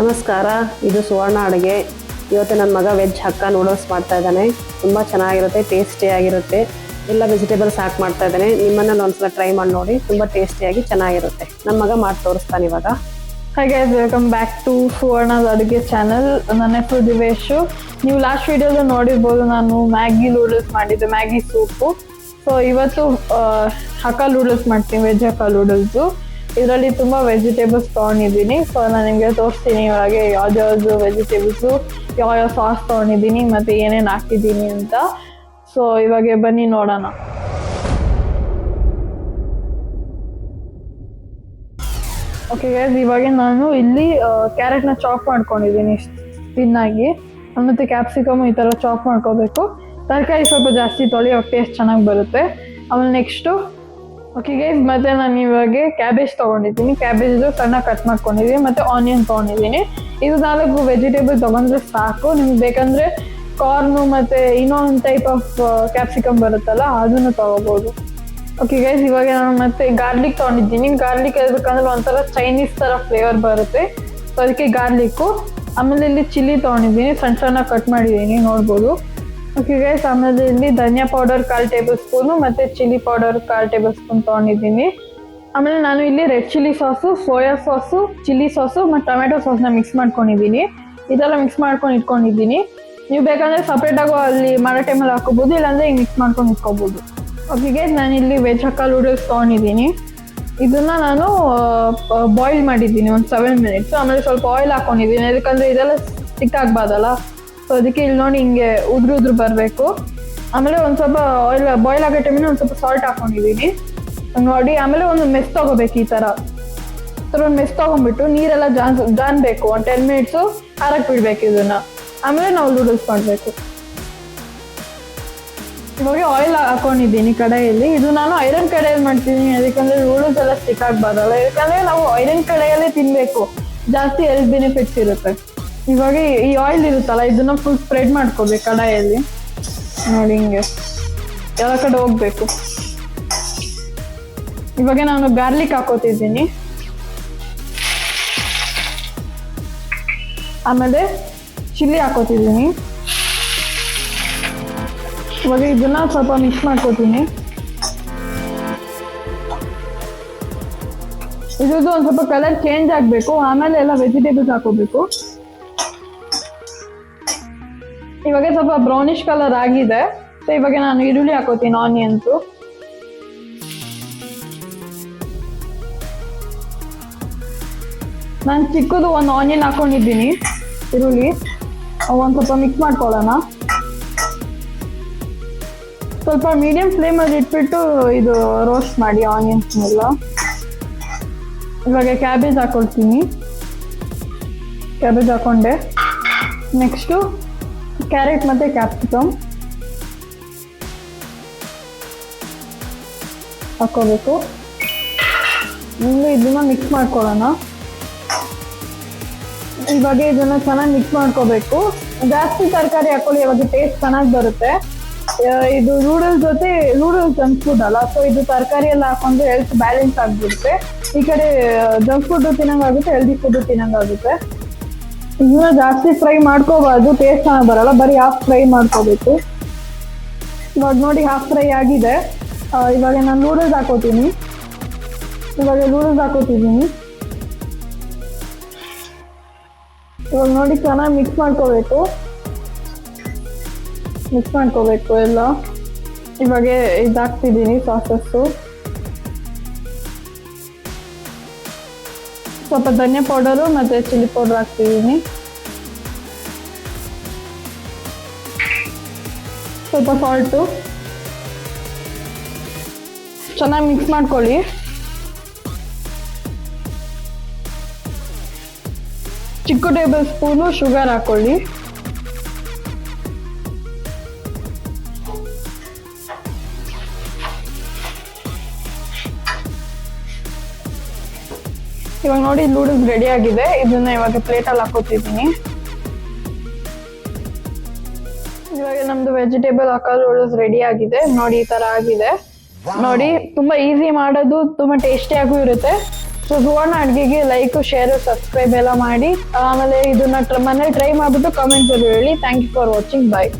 ನಮಸ್ಕಾರ, ಇದು ಸುವರ್ಣ ಅಡುಗೆ. ಇವತ್ತು ನನ್ನ ಮಗ ವೆಜ್ ಹಕ್ಕ ನೂಡಲ್ಸ್ ಮಾಡ್ತಾ ಇದ್ದಾನೆ. ತುಂಬ ಚೆನ್ನಾಗಿರುತ್ತೆ ಟೇಸ್ಟಿಯಾಗಿರುತ್ತೆ ಎಲ್ಲ ವೆಜಿಟೇಬಲ್ಸ್ ಹಾಕಿ ಮಾಡ್ತಾ ಇದ್ದಾನೆ. ನಿಮ್ಮನ್ನ ಒಂದ್ಸಲ ಟ್ರೈ ಮಾಡಿ ನೋಡಿ, ತುಂಬ ಟೇಸ್ಟಿಯಾಗಿ ಚೆನ್ನಾಗಿರುತ್ತೆ. ನನ್ನ ಮಗ ಮಾಡಿ ತೋರಿಸ್ತಾನೆ ಇವಾಗ. ಹಾಗೆ ವೆಲ್ಕಮ್ ಬ್ಯಾಕ್ ಟು ಸುವರ್ಣ ಅಡುಗೆ ಚಾನಲ್ ನನ್ನ ಹೆಸರು ದಿವೇಶು. ನೀವು ಲಾಸ್ಟ್ ವಿಡಿಯೋದಲ್ಲಿ ನೋಡಿರ್ಬೋದು, ನಾನು ಮ್ಯಾಗಿ ನೂಡಲ್ಸ್ ಮಾಡಿದ್ದೆ ಮ್ಯಾಗಿ ಸೂಪು ಸೊ ಇವತ್ತು ಹಕ್ಕ ನೂಡಲ್ಸ್ ಮಾಡ್ತೀನಿ ವೆಜ್ ಹಕ್ಕ ನೂಡಲ್ಸು ಇದರಲ್ಲಿ ತುಂಬಾ ವೆಜಿಟೇಬಲ್ಸ್ ತೊಗೊಂಡಿದ್ದೀನಿ. ಸೊ ನಾನು ನಿಮಗೆ ತೋರಿಸ್ತೀನಿ ಒಳಗೆ ಯಾವ್ದು ವೆಜಿಟೇಬಲ್ಸು ಯಾವ ಯಾವ ಸಾಸ್ ತೊಗೊಂಡಿದ್ದೀನಿ ಮತ್ತೆ ಏನೇನು ಹಾಕಿದ್ದೀನಿ ಅಂತ. ಸೊ ಇವಾಗ ಬನ್ನಿ ನೋಡೋಣ. ಓಕೆ ಇವಾಗ ನಾನು ಇಲ್ಲಿ ಕ್ಯಾರೆಟ್ನ ಚಾಪ್ ಮಾಡ್ಕೊಂಡಿದ್ದೀನಿ ತಿನ್ನಾಗಿ ಮತ್ತೆ ಕ್ಯಾಪ್ಸಿಕಮ್ ಈ ಥರ ಚಾಪ್ ಮಾಡ್ಕೋಬೇಕು. ತರಕಾರಿ ಸ್ವಲ್ಪ ಜಾಸ್ತಿ ತೊಳೆಯೋ ಟೇಸ್ಟ್ ಚೆನ್ನಾಗಿ ಬರುತ್ತೆ. ಆಮೇಲೆ ನೆಕ್ಸ್ಟು ಓಕೆ ಗೈಸ್ ಮತ್ತೆ ನಾನು ಇವಾಗ ಕ್ಯಾಬೇಜ್ ತೊಗೊಂಡಿದ್ದೀನಿ. ಕ್ಯಾಬೇಜ್ ಸಣ್ಣ ಕಟ್ ಮಾಡ್ಕೊಂಡಿದ್ದೀನಿ, ಮತ್ತು ಆನಿಯನ್ ತೊಗೊಂಡಿದ್ದೀನಿ. ಇದು ನಾಲ್ಕು ವೆಜಿಟೇಬಲ್ ತೊಗೊಂಡ್ರೆ ಸಾಕು. ನಿಮ್ಗೆ ಬೇಕಂದ್ರೆ ಕಾರ್ನು ಮತ್ತು ಇನ್ನೊಂದು ಟೈಪ್ ಆಫ್ ಕ್ಯಾಪ್ಸಿಕಮ್ ಬರುತ್ತಲ್ಲ, ಅದನ್ನು ತೊಗೋಬೋದು. ಓಕೆ ಗೈಸ್ ಇವಾಗ ನಾನು ಮತ್ತೆ ಗಾರ್ಲಿಕ್ ತೊಗೊಂಡಿದ್ದೀನಿ. ಗಾರ್ಲಿಕ್ ಹೇಳ್ಬೇಕಂದ್ರೆ ಒಂಥರ ಚೈನೀಸ್ ಥರ ಫ್ಲೇವರ್ ಬರುತ್ತೆ. ಸೊ ಅದಕ್ಕೆ ಗಾರ್ಲಿಕ್ಕು ಆಮೇಲೆ ಇಲ್ಲಿ ಚಿಲ್ಲಿ ತೊಗೊಂಡಿದ್ದೀನಿ, ಸಣ್ಣ ಸಣ್ಣ ಕಟ್ ಮಾಡಿದ್ದೀನಿ, ನೋಡ್ಬೋದು. ಓಕೆ ಗೈಸ್ ಆಮೇಲೆ ಇಲ್ಲಿ ಧನಿಯಾ ಪೌಡರ್ ಕಾಲು ಟೇಬಲ್ ಸ್ಪೂನು ಮತ್ತು ಚಿಲ್ಲಿ ಪೌಡರ್ ಕಾಲು ಟೇಬಲ್ ಸ್ಪೂನ್ ತೊಗೊಂಡಿದ್ದೀನಿ. ಆಮೇಲೆ ನಾನು ಇಲ್ಲಿ red chilli sauce soya sauce chilli sauce ಮತ್ತು ಟೊಮೆಟೊ ಸಾಸ್ನ ಮಿಕ್ಸ್ ಮಾಡ್ಕೊಂಡಿದ್ದೀನಿ. ಇದೆಲ್ಲ ಮಿಕ್ಸ್ ಮಾಡ್ಕೊಂಡು ಇಟ್ಕೊಂಡಿದ್ದೀನಿ. ನೀವು ಬೇಕಂದರೆ ಸಪ್ರೇಟಾಗೂ ಅಲ್ಲಿ ಮಾಡೋ ಟೈಮಲ್ಲಿ ಹಾಕೋಬೋದು, ಇಲ್ಲಾಂದರೆ ಹಿಂಗೆ ಮಿಕ್ಸ್ ಮಾಡ್ಕೊಂಡು ಇಟ್ಕೋಬೋದು. ಗೈಸ್ ನಾನು ಇಲ್ಲಿ ವೆಜ್ ಹಕ್ಕ ನೂಡಲ್ಸ್ ತೊಗೊಂಡಿದ್ದೀನಿ. ಇದನ್ನ ನಾನು ಬಾಯ್ಲ್ ಮಾಡಿದ್ದೀನಿ ಒಂದು ಸೆವೆನ್ ಮಿನಿಟ್ಸ್ ಆಮೇಲೆ ಸ್ವಲ್ಪ ಆಯಿಲ್ ಹಾಕೊಂಡಿದ್ದೀನಿ, ಯಾಕಂದರೆ ಇದೆಲ್ಲ ಸ್ಟಿಕ್ ಆಗಬಾರ್ದಲ್ಲ. ಸೊ ಅದಕ್ಕೆ ಇಲ್ಲಿ ನೋಡಿ ಹಿಂಗೆ ಉದ್ರು ಉದ್ರು ಬರಬೇಕು. ಆಮೇಲೆ ಒಂದು ಸ್ವಲ್ಪ ಆಯಿಲ್ ಬಾಯ್ಲ್ ಆಗೋ ಟೈಮಿನ ಒಂದು ಸ್ವಲ್ಪ ಸಾಲ್ಟ್ ಹಾಕೊಂಡಿದ್ದೀನಿ ನೋಡಿ, ಆಮೇಲೆ ಒಂದು ಮೆಸ್ ತೊಗೋಬೇಕು ಈ ಥರ ಥರ ಒಂದು ಮೆಸ್ ತೊಗೊಂಡ್ಬಿಟ್ಟು ನೀರೆಲ್ಲ ಜಾನ್, ಜಾನ್ಬೇಕು. ಒಂದು ಟೆನ್ ಮಿನಿಟ್ಸು ಹಾರಕ್ಕೆ ಬಿಡಬೇಕು ಇದನ್ನು. ಆಮೇಲೆ ನಾವು ನೂಡಲ್ಸ್ ಮಾಡಬೇಕು. ಇವಾಗ ಆಯಿಲ್ ಹಾಕೊಂಡಿದ್ದೀನಿ ಕಡೆಯಲ್ಲಿ ಇದು ನಾನು ಐರನ್ ಕಡೆಯಲ್ಲಿ ಮಾಡ್ತೀನಿ. ಯಾಕಂದ್ರೆ ನೂಡಲ್ಸ್ ಎಲ್ಲ ಸ್ಟಿಕ್ ಆಗಬಾರಲ್ಲ ಯಾಕಂದರೆ ನಾವು ಐರನ್ ಕಡೆಯಲ್ಲೇ ತಿನ್ನಬೇಕು ಜಾಸ್ತಿ ಹೆಲ್ತ್ ಬೆನಿಫಿಟ್ಸ್ ಇರುತ್ತೆ. ಇವಾಗ ಈ ಆಯಿಲ್ ಇರುತ್ತಲ್ಲ, ಇದನ್ನ ಫುಲ್ ಸ್ಪ್ರೆಡ್ ಮಾಡ್ಕೋಬೇಕು ಕಡಾಯಲ್ಲಿ. ನೋಡಿ ಹಿಂಗೆ. ಎಲ್ಲ ಕಡೆ ಹೋಗ್ಬೇಕು. ಇವಾಗ ನಾನು ಗಾರ್ಲಿಕ್ ಹಾಕೋತಿದ್ದೀನಿ. ಆಮೇಲೆ ಚಿಲ್ಲಿ ಹಾಕೋತಿದ್ದೀನಿ. ಇವಾಗ ಇದನ್ನ ಸ್ವಲ್ಪ ಮಿಕ್ಸ್ ಮಾಡ್ಕೋತೀನಿ. ಇದ್ರದ್ದು ಒಂದು ಸ್ವಲ್ಪ ಕಲರ್ ಚೇಂಜ್ ಆಗಬೇಕು. ಆಮೇಲೆ ಎಲ್ಲ ವೆಜಿಟೇಬಲ್ಸ್ ಹಾಕೋಬೇಕು. ಇವಾಗ ಸ್ವಲ್ಪ ಬ್ರೌನಿಶ್ ಕಲರ್ ಆಗಿದೆ. ಸೊ ಇವಾಗ ನಾನು ಈರುಳ್ಳಿ ಹಾಕೋತೀನಿ ಆನಿಯನ್ಸ್ ನಾನು ಚಿಕ್ಕದು ಒಂದು ಆನಿಯನ್ ಹಾಕೊಂಡಿದ್ದೀನಿ, ಈರುಳ್ಳಿ. ಒಂದು ಸ್ವಲ್ಪ ಮಿಕ್ಸ್ ಮಾಡ್ಕೊಳ್ಳೋಣ. ಸ್ವಲ್ಪ ಮೀಡಿಯಂ ಫ್ಲೇಮಲ್ಲಿ ಇಟ್ಬಿಟ್ಟು ಇದು ರೋಸ್ಟ್ ಮಾಡಿ ಆನಿಯನ್ಸ್ನೆಲ್ಲ ಇವಾಗ ಕ್ಯಾಬೇಜ್ ಹಾಕೊಳ್ತೀನಿ. ಕ್ಯಾಬೇಜ್ ಹಾಕೊಂಡೆ. ನೆಕ್ಸ್ಟು ಕ್ಯಾರೆಟ್ ಮತ್ತೆ ಕ್ಯಾಪ್ಸಿಕಮ್. ಹಾಕೋಬೇಕು. ಇನ್ನು ಇದನ್ನ ಮಿಕ್ಸ್ ಮಾಡ್ಕೊಳ್ಳೋಣ. ಇವಾಗ ಇದನ್ನ ಚೆನ್ನಾಗಿ ಮಿಕ್ಸ್ ಮಾಡ್ಕೋಬೇಕು. ಜಾಸ್ತಿ ತರಕಾರಿ ಹಾಕೊಳ್ಳಿ ಇವಾಗ ಟೇಸ್ಟ್ ಚೆನ್ನಾಗಿ ಬರುತ್ತೆ. ಇದು ನೂಡಲ್ಸ್ ಜೊತೆ ನೂಡಲ್ಸ್ ಜಂಕ್ ಫುಡ್ ಅಲ್ಲ ಸೊ ಇದು ತರಕಾರಿ ಎಲ್ಲ ಹಾಕೊಂಡು ಹೆಲ್ತ್ ಬ್ಯಾಲೆನ್ಸ್ ಆಗಿಬಿಡುತ್ತೆ. ಈ ಕಡೆ ಜಂಕ್ ಫುಡ್ ತಿನ್ನಂಗಾಗುತ್ತೆ ಹೆಲ್ದಿ ಫುಡ್ ತಿನ್ನಂಗಾಗುತ್ತೆ. ಇದನ್ನ ಜಾಸ್ತಿ ಫ್ರೈ ಮಾಡ್ಕೋಬಾರ್ದು. ಟೇಸ್ಟ್ ಚೆನ್ನಾಗಿ ಬರಲ್ಲ. ಬರೀ ಹಾಫ್ ಫ್ರೈ ಮಾಡ್ಕೋಬೇಕು. ಇವಾಗ ನೋಡಿ ಹಾಫ್ ಫ್ರೈ ಆಗಿದೆ. ಇವಾಗ ನಾನು ನೂಡಲ್ಸ್ ಹಾಕೋತೀನಿ. ಇವಾಗ ನೂಡಲ್ಸ್ ಹಾಕೋತಿದ್ದೀನಿ. ಇವಾಗ ನೋಡಿ ಚೆನ್ನಾಗಿ ಮಿಕ್ಸ್ ಮಾಡ್ಕೋಬೇಕು. ಮಿಕ್ಸ್ ಮಾಡ್ಕೋಬೇಕು ಎಲ್ಲ. ಇವಾಗ ಇದಾಗ್ತಿದ್ದೀನಿ ಸಾಸಸ್ಸು ಸ್ವಲ್ಪ ಧನಿಯಾ ಪೌಡರು ಮತ್ತು ಚಿಲ್ಲಿ ಪೌಡರ್ ಹಾಕ್ತಿದ್ದೀನಿ. ಸ್ವಲ್ಪ ಸಾಲ್ಟು ಚೆನ್ನಾಗಿ ಮಿಕ್ಸ್ ಮಾಡ್ಕೊಳ್ಳಿ. ಚಿಕ್ಕ ಟೇಬಲ್ ಸ್ಪೂನು ಶುಗರ್ ಹಾಕೊಳ್ಳಿ. ಇವಾಗ ನೋಡಿ ನೂಡಲ್ಸ್ ರೆಡಿ ಆಗಿದೆ. ಇದನ್ನ ಇವಾಗ ಪ್ಲೇಟ್ ಅಲ್ಲಿ ಹಾಕೋತಿದ್ದೀನಿ. ಇವಾಗ ನಮ್ದು ವೆಜಿಟೇಬಲ್ ಹಾಕೋ ನೂಡಲ್ಸ್ ರೆಡಿ ಆಗಿದೆ. ನೋಡಿ ಈ ತರ ಆಗಿದೆ. ನೋಡಿ, ತುಂಬಾ ಈಸಿ ಮಾಡೋದು, ತುಂಬಾ ಟೇಸ್ಟಿ ಆಗು ಇರುತ್ತೆ. ಸೊ ಸುವರ್ಣ ಅಡುಗೆಗೆ ಲೈಕ್ ಶೇರ್ ಸಬ್ಸ್ಕ್ರೈಬ್ ಎಲ್ಲ ಮಾಡಿ. ಆಮೇಲೆ ಇದನ್ನ ಮನೇಲಿ ಟ್ರೈ ಮಾಡಿಬಿಟ್ಟು ಕಮೆಂಟ್ ಹೇಳಿ. Thank you for watching bye